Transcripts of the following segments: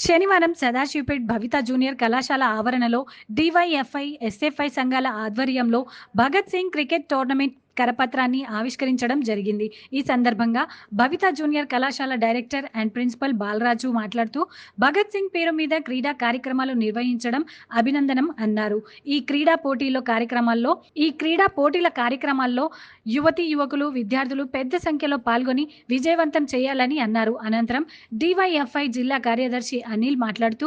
శనివారం సదాశివపేట్ భవిత జూనియర్ కళాశాల ఆవరణలో డివైఎఫ్ఐ ఎస్ఎఫ్ఐ సంఘాల ఆధ్వర్యంలో భగత్ సింగ్ క్రికెట్ టోర్నమెంట్ కరపత్రాన్ని ఆవిష్కరించడం జరిగింది. ఈ సందర్భంగా భవిత జూనియర్ కళాశాల డైరెక్టర్ అండ్ ప్రిన్సిపల్ బాలరాజు మాట్లాడుతూ భగత్ సింగ్ పేరు మీద క్రీడా కార్యక్రమాలు నిర్వహించడం అభినందనం అన్నారు. ఈ క్రీడా పోటీలో కార్యక్రమాల్లో ఈ క్రీడా పోటీల కార్యక్రమాల్లో యువతి యువకులు విద్యార్థులు పెద్ద సంఖ్యలో పాల్గొని విజయవంతం చేయాలని అన్నారు. అనంతరం డివైఎఫ్ఐ జిల్లా కార్యదర్శి అనిల్ మాట్లాడుతూ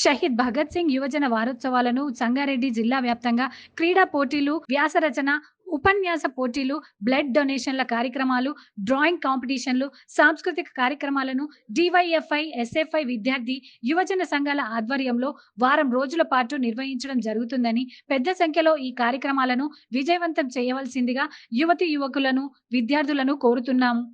షహీద్ భగత్ సింగ్ యువజన వారోత్సవాలను సంగారెడ్డి జిల్లా వ్యాప్తంగా క్రీడా పోటీలు వ్యాసరచన ఉపన్యాస పోటీలు బ్లడ్ డొనేషన్ల కార్యక్రమాలు డ్రాయింగ్ కాంపిటీషన్లు సాంస్కృతిక కార్యక్రమాలను డివైఎఫ్ఐ ఎస్ఎఫ్ఐ విద్యార్థి యువజన సంఘాల ఆధ్వర్యంలో వారం రోజుల పాటు నిర్వహించడం జరుగుతుందని పెద్ద సంఖ్యలో ఈ కార్యక్రమాలను విజయవంతం చేయవలసిందిగా యువతి యువకులను విద్యార్థులను కోరుతున్నాము.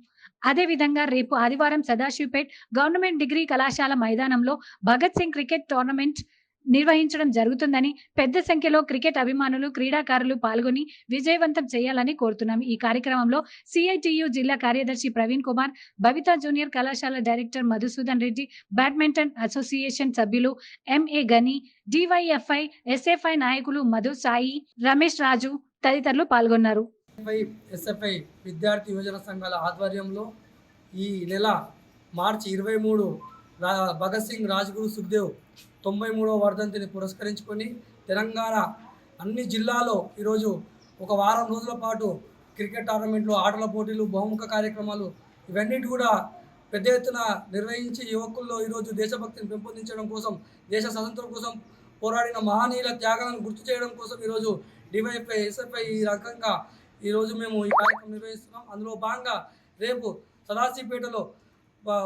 అదేవిధంగా రేపు ఆదివారం సదాశివపేట్ గవర్నమెంట్ డిగ్రీ కళాశాల మైదానంలో భగత్ సింగ్ క్రికెట్ టోర్నమెంట్ నిర్వహించడం జరుగుతుందని పెద్ద సంఖ్యలో క్రికెట్ అభిమానులు క్రీడాకారులు పాల్గొని విజయవంతం చేయాలని కోరుతున్నాం. ఈ కార్యక్రమంలో సిఐటియు జిల్లా కార్యదర్శి ప్రవీణ్ కుమార్ బబితా జూనియర్ కళాశాల director Madhusudan Reddy badminton association సభ్యులు ఎంఏ గని డివైఎఫ్ఐ ఎస్ఎఫ్ఐ నాయకులు మధు సాయి రమేష్ రాజు తదితరులు పాల్గొన్నారు. ఎస్ఎఫ్ఐ విద్యార్థి యువజన సంఘాల ఆధ్వర్యంలో ఈ నెల మార్చి ఇరవై మూడు భగత్ సింగ్ రాజ్గురు సుఖ్దేవ్ తొంభై మూడవ వర్ధంతిని పురస్కరించుకొని తెలంగాణ అన్ని జిల్లాలో ఈరోజు ఒక వారం రోజుల పాటు క్రికెట్ టోర్నమెంట్లు ఆటల పోటీలు బహుముఖ కార్యక్రమాలు ఇవన్నిటి కూడా పెద్ద ఎత్తున నిర్వహించి యువకుల్లో ఈరోజు దేశభక్తిని పెంపొందించడం కోసం దేశ స్వతంత్రం కోసం పోరాడిన మహనీయుల త్యాగాలను గుర్తు చేయడం కోసం ఈరోజు డివైఎఫ్ఐ ఎస్ఎఫ్ఐ ఈ రకంగా ఈరోజు మేము ఈ కార్యక్రమం నిర్వహిస్తున్నాం. అందులో భాగంగా రేపు సదాశివపేటలో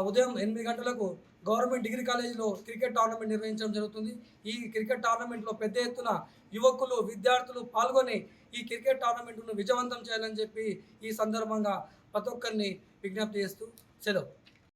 ఉదయం ఎనిమిది గంటలకు గవర్నమెంట్ డిగ్రీ కాలేజీలో క్రికెట్ టోర్నమెంట్ నిర్వహించడం జరుగుతుంది. ఈ క్రికెట్ టోర్నమెంట్లో పెద్ద ఎత్తున యువకులు విద్యార్థులు పాల్గొని ఈ క్రికెట్ టోర్నమెంట్ను విజయవంతం చేయాలని చెప్పి ఈ సందర్భంగా ప్రతి ఒక్కరిని విజ్ఞప్తి చేస్తూ సెలవు.